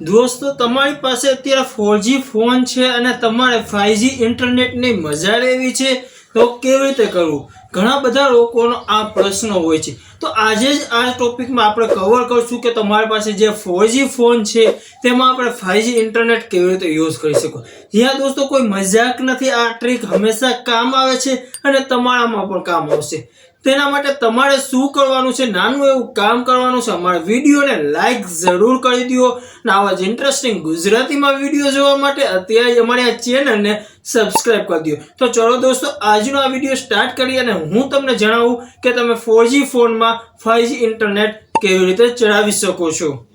દોસ્તો, તમારી પાસે અત્યારે ફોરજી ફોન છે અને તમારે ફાઈવજી ઇન્ટરનેટની મજા લેવી છે. તો કેવી રીતે કરવું? ઘણા બધા લોકોનો આ પ્રશ્ન હોય છે. તો આજે જ આ ટોપિકમાં આપણે કવર કરશું કે તમારી પાસે જે ફોરજી ફોન છે, તેમાં આપણે ફાઈવજી ઇન્ટરનેટ કેવી રીતે યુઝ કરી શકો જ્યાં દોસ્તો કોઈ મજાક નથી, આ ટ્રીક હંમેશા કામ આવે છે અને તમારામાં પણ કામ આવશે. તેના માટે તમારે શું કરવાનું છે? નાનું એવું કામ કરવાનું છે. અમારા વિડીયોને લાઈક જરૂર કરી દો. અને આવા જ ઇન્ટરેસ્ટિંગ ગુજરાતીમાં વીડિયો જોવા માટે અત્યારે અમારી આ ચેનલને સબસ્ક્રાઇબ કરી દો. તો ચલો દોસ્તો, આજનો આ વીડિયો સ્ટાર્ટ કરીએ અને હું તમને જણાવું કે તમે ફોરજી ફોનમાં ફાઈવજી ઇન્ટરનેટ કેવી રીતે ચલાવી શકો છો.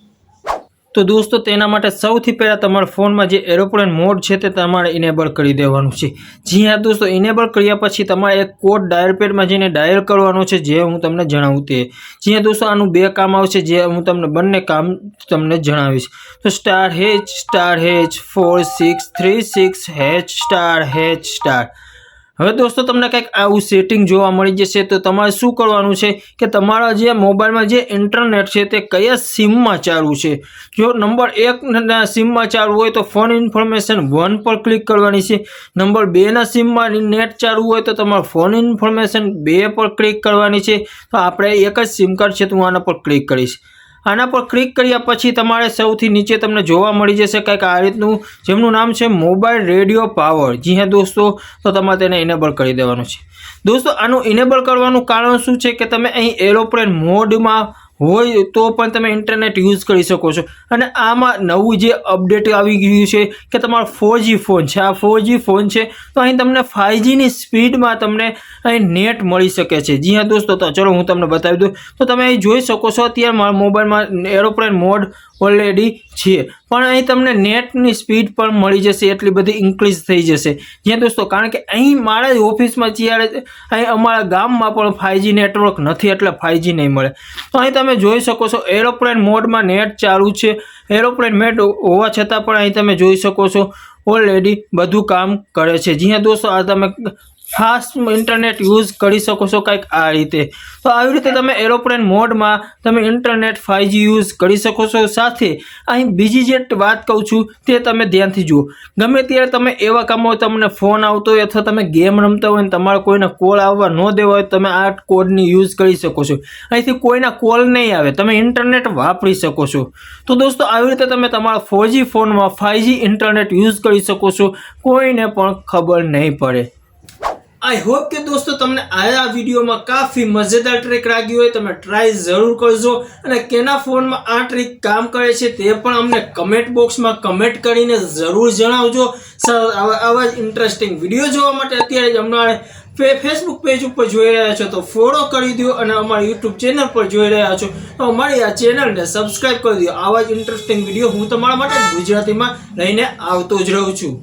તો દોસ્તો તેના માટે સૌથી પહેલાં તમારા ફોનમાં જે એરોપ્લેન મોડ છે તે તમારે ઇનેબલ કરી દેવાનું છે. જી હા, દોસ્તો ઇનેબલ કર્યા પછી તમારે એક કોડ ડાયલ પેડમાં જઈને ડાયલ કરવાનો છે, જે હું તમને જણાવું તે. જી હા, દોસ્તો, આનું બે કામ આવશે, જે હું તમને બંને કામ તમને જણાવીશ. તો star hash star hash four six three six hash star hash star હવે દોસ્તો, તમને કંઈક આવું સેટિંગ જોવા મળી જશે તો તમારે શું કરવાનું છે કે તમારા જે મોબાઈલમાં જે ઇન્ટરનેટ છે તે કયા સિમમાં ચાલુ છે? જો નંબર એકના સિમમાં ચાલુ હોય તો ફોન ઇન્ફોર્મેશન વન પર ક્લિક કરવાની છે. નંબર બેના સિમમાં નેટ ચાલુ હોય તો તમારે ફોન ઇન્ફોર્મેશન બે પર ક્લિક કરવાની છે. તો આપણે એક જ સિમ કાર્ડ છે, તો હું આના પર ક્લિક કરીશ. આના પર ક્લિક કર્યા પછી તમારે સૌથી નીચે તમને જોવા મળી જશે કંઈક આ રીતનું, જેમનું નામ છે મોબાઈલ રેડિયો પાવર. જી હા દોસ્તો, તો તમારે તેને ઇનેબલ કરી દેવાનું છે. દોસ્તો, આનું ઇનેબલ કરવાનું કારણ શું છે કે તમે અહીં એરોપ્લેન મોડમાં હોય તો પણ તમે ઇન્ટરનેટ યુઝ કરી શકો છો. અને આમાં નવું જે અપડેટ આવી ગયું છે કે તમારો ફોરજી ફોન છે. આ ફોરજી ફોન છે, તો અહીં તમને ફાઇવજીની સ્પીડમાં તમને અહીં નેટ મળી શકે છે. જી હા દોસ્તો, તો ચલો હું તમને બતાવી દઉં. તો તમે અહીં જોઈ શકો છો, અત્યારે મારા મોબાઈલમાં એરોપ્લેન મોડ ઓલરેડી છે. પણ અહીં તમને નેટની સ્પીડ પણ મળી જશે, એટલી બધી ઇન્ક્રીઝ થઈ જશે. જ્યાં દોસ્તો, કારણ કે અહીં મારા જ ઓફિસમાં જ્યારે અહીં અમારા ગામમાં પણ ફાઇવજી નેટવર્ક નથી, એટલે ફાઇવજી નહીં મળે. તો અહીં તમે જોઈ શકો છો એરોપ્લેન મોડમાં નેટ ચાલુ છે. એરોપ્લેન મેટ હોવા છતાં પણ અહીં તમે જોઈ શકો છો ઓલરેડી બધું કામ કરે છે. જ્યાં દોસ્તો, આ તમે ફાસ્ટ ઇન્ટરનેટ યુઝ કરી શકો છો કંઈક આ રીતે. તો આવી રીતે તમે એરોપ્લેન મોડમાં તમે ઇન્ટરનેટ ફાઇવજી યુઝ કરી શકો છો. સાથે અહીં બીજી જે વાત કહું છું તે તમે ધ્યાનથી જુઓ. ગમે ત્યારે તમે એવા કામો તમને ફોન આવતો હોય અથવા તમે ગેમ રમતા હોય તમારે કોઈને કોલ આવવા ન દેવા હોય તમે આ કોડની યુઝ કરી શકો છો. અહીંથી કોઈના કોલ નહીં આવે. તમે ઇન્ટરનેટ વાપરી શકો છો. તો દોસ્તો, આવી રીતે તમે તમારા ફોરજી ફોનમાં ફાઇવજી ઇન્ટરનેટ યુઝ કરી શકો છો. કોઈને પણ ખબર નહીં પડે. આઈ હોપ કે દોસ્તો તમને આ વિડીયોમાં કાફી મજેદાર ટ્રીક લાગી હોય, તમે ટ્રાય જરૂર કરજો અને કેના ફોનમાં આ ટ્રીક કામ કરે છે તે પણ અમને કમેન્ટ બોક્સમાં કમેન્ટ કરીને જરૂર જણાવજો. સર, આવા જ ઇન્ટરેસ્ટિંગ વીડિયો જોવા માટે અત્યારે જ અમારે ફેસબુક પેજ ઉપર જોઈ રહ્યા છો, તો ફોલો કરી દો અને અમારી યુટ્યુબ ચેનલ પર જોઈ રહ્યા છો. તો અમારી આ ચેનલને સબસ્ક્રાઇબ કરી દો. આવા જ ઇન્ટરેસ્ટિંગ વીડિયો હું તમારા માટે ગુજરાતીમાં લઈને આવતો જ રહું છું.